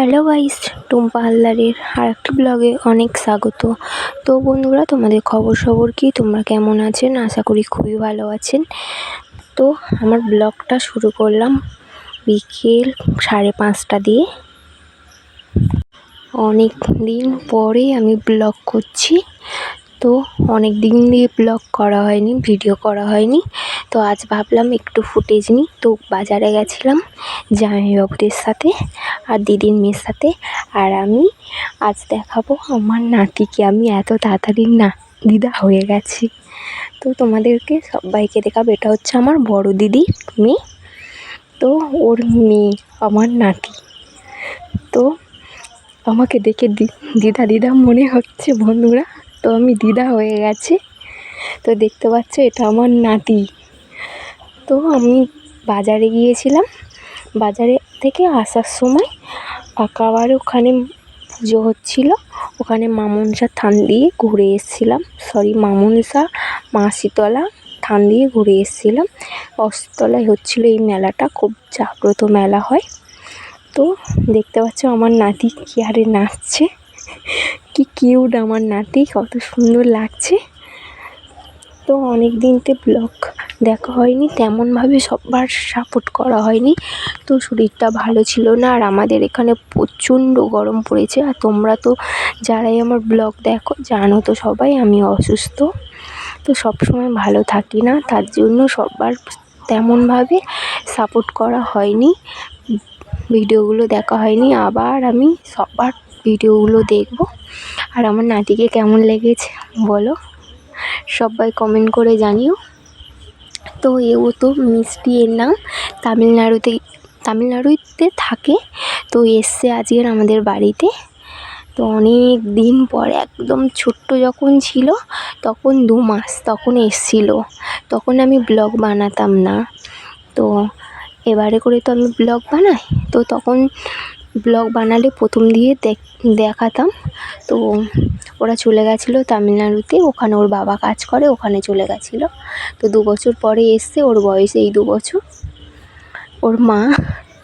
Hello guys Tumpa হালদারের আর একটি ব্লগে অনেক স্বাগত। তো বন্ধুরা, তোমাদের খবর সবর কি? তোমরা কেমন আছেন? আশা করি খুবই ভালো আছেন। তো আমার ব্লগটা শুরু করলাম বিকেল সাড়ে পাঁচটা দিয়ে। অনেক দিন পরে আমি ব্লগ করছি। তো অনেক দিন দিয়ে ব্লগ করা হয়নি ভিডিও করা হয়নি। তো আজ ভাবলাম একটু ফুটেজ নিই। তো বাজারে গেছিলাম জামাইবাবুদের সাথে আর দিদির মেয়ের সাথে। আর আমি আজ দেখাবো আমার নাতিকে। আমি এত তাড়াতাড়ি না, দিদা হয়ে গেছি। তো তোমাদেরকে সবাইকে দেখাবো। এটা হচ্ছে আমার বড় দিদি মেয়ে। তো ওর মেয়ে, আমার নাতি। তো আমাকে দেখে দিদা দিদা মনে হচ্ছে বন্ধুরা। তো আমি দিদা হয়ে গেছি। তো দেখতে পাচ্ছ, এটা আমার নাতি। তো আমি বাজারে গিয়েছিলাম। বাজারে থেকে আসার সময় আবার ওখানে পুজো হচ্ছিল। ওখানে মামনসা থান দিয়ে ঘুরে এসেছিলাম। সরি মামনসা মাসিতলা থান দিয়ে ঘুরে এসেছিলাম। অস্তলায় হচ্ছিল এই মেলাটা, খুব জাগ্রত মেলা হয়। তো দেখতে পাচ্ছ, আমার নাতি কি হারে নাচছে। কি কিউট আমার নাতি, কত সুন্দর লাগছে। তো অনেক দিনতে ব্লগ দেখা হয়নি, তেমনভাবে সবার সাপোর্ট করা হয়নি। তো শরীরটা ভালো ছিল না, আর আমাদের এখানে প্রচণ্ড গরম পড়েছে। আর তোমরা তো যারাই আমার ব্লগ দেখো, জানো তো সবাই আমি অসুস্থ। তো সবসময় ভালো থাকি না, তার জন্য সবার তেমনভাবে সাপোর্ট করা হয়নি। ভিডিওগুলো দেখা হয়নি, আবার আমি সবার ভিডিওগুলো দেখব। আর আমার নাতিকে কেমন লেগেছে বলো? সবাই কমেন্ট করে জানিও। তো এও তো মিষ্টি এর নাম। তামিলনাড়ুতে তামিলনাড়ুতে থাকে। তো এসছে আজকের আমাদের বাড়িতে। তো অনেক দিন পর, একদম ছোট্ট যখন ছিল, তখন দু মাস তখন এসছিল। তখন আমি ব্লগ বানাতাম না। তো এবারে করে তো আমি ব্লগ বানাই। তো তখন ব্লগ বানালে প্রথম দিয়ে দেখাতাম। তো ওরা চলে গেছিল তামিলনাড়ুতে, ওখানে ওর বাবা কাজ করে, ওখানে চলে গেছিল। তো দু বছর পরে এসছে, ওর বয়স এই দু বছর। ওর মা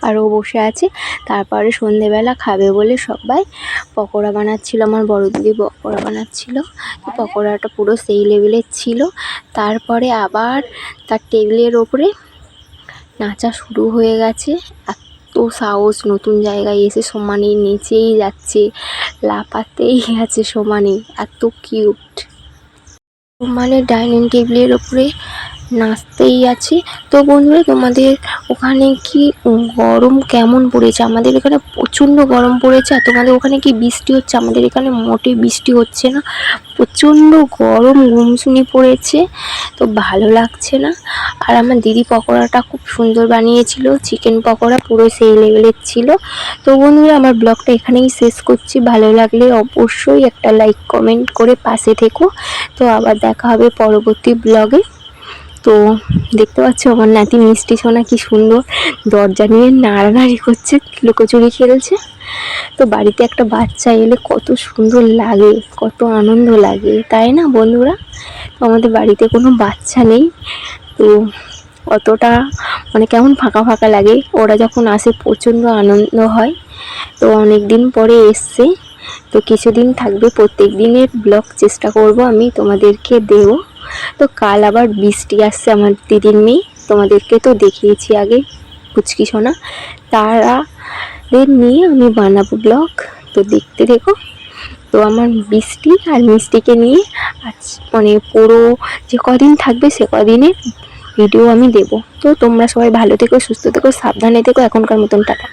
আর ও বসে আছে, তারপরে সন্ধেবেলা খাবে বলে সবাই পকোড়া বানাচ্ছিল, আমার বড় দিদি পকোড়া বানাচ্ছিল। পকোড়াটা পুরো সেই লেভেলের ছিল। তারপরে আবার তার টেবিলের ওপরে নাচা শুরু হয়ে গেছে এত সাহস, নতুন জায়গায় এসে সমানে নেচেই যাচ্ছে, লাফাতেই আছে সমানে, এত কিউট মানে ডাইনিং টেবিলের ওপরে নাচতেই আছে। তো বন্ধুরা, তোমাদের ওখানে কি গরম কেমন পড়েছে? আমাদের এখানে প্রচণ্ড গরম পড়েছে, আর তোমাদের ওখানে কি বৃষ্টি হচ্ছে? আমাদের এখানে মোটে বৃষ্টি হচ্ছে না, প্রচণ্ড গরম গুমসুনি পড়েছে, তো ভালো লাগছে না। আর আমার দিদি পকোড়াটা খুব সুন্দর বানিয়েছিল চিকেন পকোড়া পুরো সেই লেভেলের ছিল। তো বন্ধুরা, আমার ব্লগটা এখানেই শেষ করছি। ভালো লাগলে অবশ্যই একটা লাইক কমেন্ট করে পাশে থেকো। তো আবার দেখা হবে পরবর্তী ব্লগে। তো দেখতে পাচ্ছ আমার নাতি মিষ্টি সোনা কি সুন্দর। দরজা নিয়ে নাড়ানাড়ি করছে, লুকোচুরি খেলছে। তো বাড়িতে একটা বাচ্চা এলে কত সুন্দর লাগে, কত আনন্দ লাগে, তাই না বন্ধুরা? তো আমাদের বাড়িতে কোনো বাচ্চা নেই। তো অতটা মানে কেমন ফাঁকা ফাঁকা লাগে। ওরা যখন আসে প্রচণ্ড আনন্দ হয়। তো অনেক দিন পরে এসছে। তো কিছুদিন থাকবে। প্রত্যেক দিনের ব্লগ চেষ্টা করব আমি তোমাদেরকে দেবো। তো কাল আবার বৃষ্টি আসছে আমার দিদির মেয়ে। তোমাদেরকে তো দেখিয়েছি আগে পুচকি সোনা। তারাদের নিয়ে আমি বানাবো ব্লগ। তো দেখতে দেখো তো আমার বৃষ্টি আর মিষ্টিকে নিয়ে আজ মানে পুরো যে কদিন থাকবে সে কদিনের ভিডিও আমি দেব। তো তোমরা সবাই ভালো থেকো, সুস্থ থেকো, সাবধানে থেকো এখনকার মতন, টাটা।